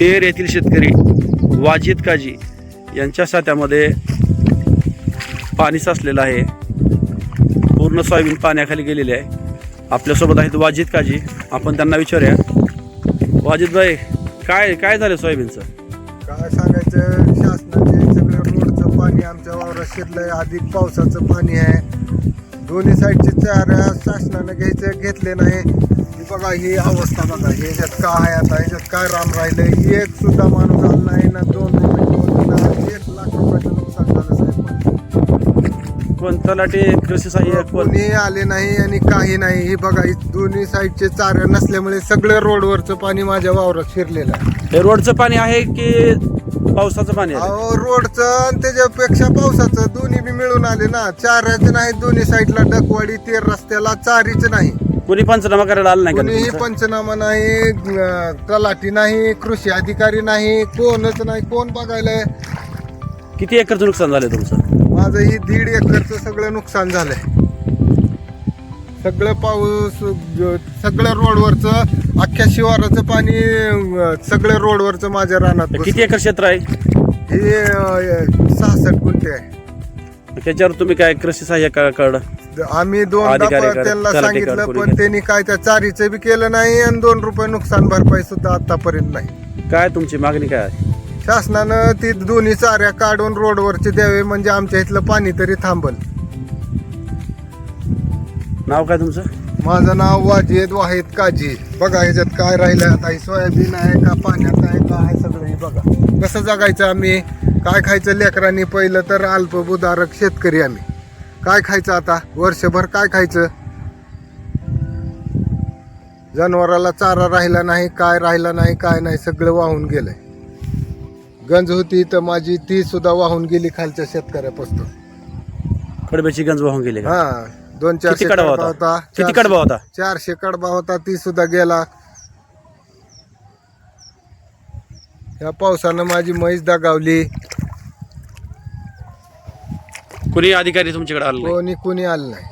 तेर येथील शेतकरी वाजिद काजी यांच्या साथ्यामध्ये पाणी साचलेलं आहे. पूर्ण सोयाबीन पाण्याखाली गेलेली आहे. आपल्यासोबत आहेत वाजिद काजी. आपण त्यांना विचारूया. वाजिद भाई काय काय झालं सोयाबीनचं? काय सांगायचं? शासनाचे सगळं रोडचं पाणी आमच्या वावरात शिरलंय. अधिक पावसाचं पाणी आहे. दोन्ही साईडचे चार शासनानं घ्यायचे घेतले नाही. ही बघा ही अवस्था बघा हे ह्याच्यात काय आहे आता ह्याच्यात काय राम राहिलंय एक सुद्धा माणूस आला नाही ना दोन रुपये एक लाख रुपयाचं नुकसान झालं साहेब. कोण? तलाठी कृषी सहाय्यक कोण? कोणी आले नाही आणि काही नाही. हे बघा दोन्ही साईडचे चार नसल्यामुळे सगळं रोडवरचं पाणी माझ्या वावरात शिरलेलं आहे. हे रोडचं पाणी आहे की पावसाचं पाणी आहे? अहो रोडचं आणि त्याच्यापेक्षा पावसाचं दोन्ही बी मिळून आले ना. चाराचे नाही दोन्ही साईडला डकवाडी तेर रस्त्याला चारीच नाही. कोणी पंचनामा करायला आलं नाही का कोणीही तुमचं? पंचनामा नाही अं, तलाठी नाही कृषी अधिकारी नाही कोणच नाही कोण बघायला? किती एकरचं नुकसान झालं तुमचं? माझं ही दीड एकरचं सगळं नुकसान झालंय. सगळं पाऊस सगळं रोडवरचं अख्ख्या शिवाराचं पाणी सगळं रोडवरचं माझ्या रानात किती. एकर क्षेत्र आहे? हे सहासष्ट गुंठे आहे. त्याच्यावर तुम्ही काय कृषी सहाय्यकाकडं आम्ही दोनदा अधिकारी प- करा, त्यांना सांगितलं पण. त्यांनी काय त्या चारीचं बी केलं नाही आणि दोन रुपये नुकसान भरपाई सुद्धा आतापर्यंत नाही. काय तुमची मागणी काय? आहे शासनानं ती दोन्ही चाऱ्या काढून रोडवरचे द्यावे म्हणजे आमच्या इथलं पाणी तरी थांबल. नाव काय तुमचं? माझं नाव वाजेद वाहेद काजी. बघा ह्याच्यात काय राहिलं आता? ही सोयाबीन आहे का पाण्यात आहे का आहे सगळं हे बघा. कसं जगायचं आम्ही? काय खायचं लेकरांनी पहिलं तर अल्पभूधारक शेतकरी आम्ही. काय खायचं आता? वर्षभर काय खायचं? जनावराला चारा राहिला नाही काय राहिला नाही काय नाही सगळं वाहून गेलंय. गंज होती तर माझी ती सुद्धा वाहून गेली खालच्या शेतकऱ्यापासून. कडब्याची गंज वाहून गेली का? हा. दोन किती चारशे कडबा कडबा होता? होता किती चारशे- कडबा होता? चारशे कडबा होता ती सुद्धा गेला. या पावसानं माझी म्हैस दगावली. कुणी अधिकारी तुमच्याकडे आलं नाही? कोणी कुणी आलं नाही.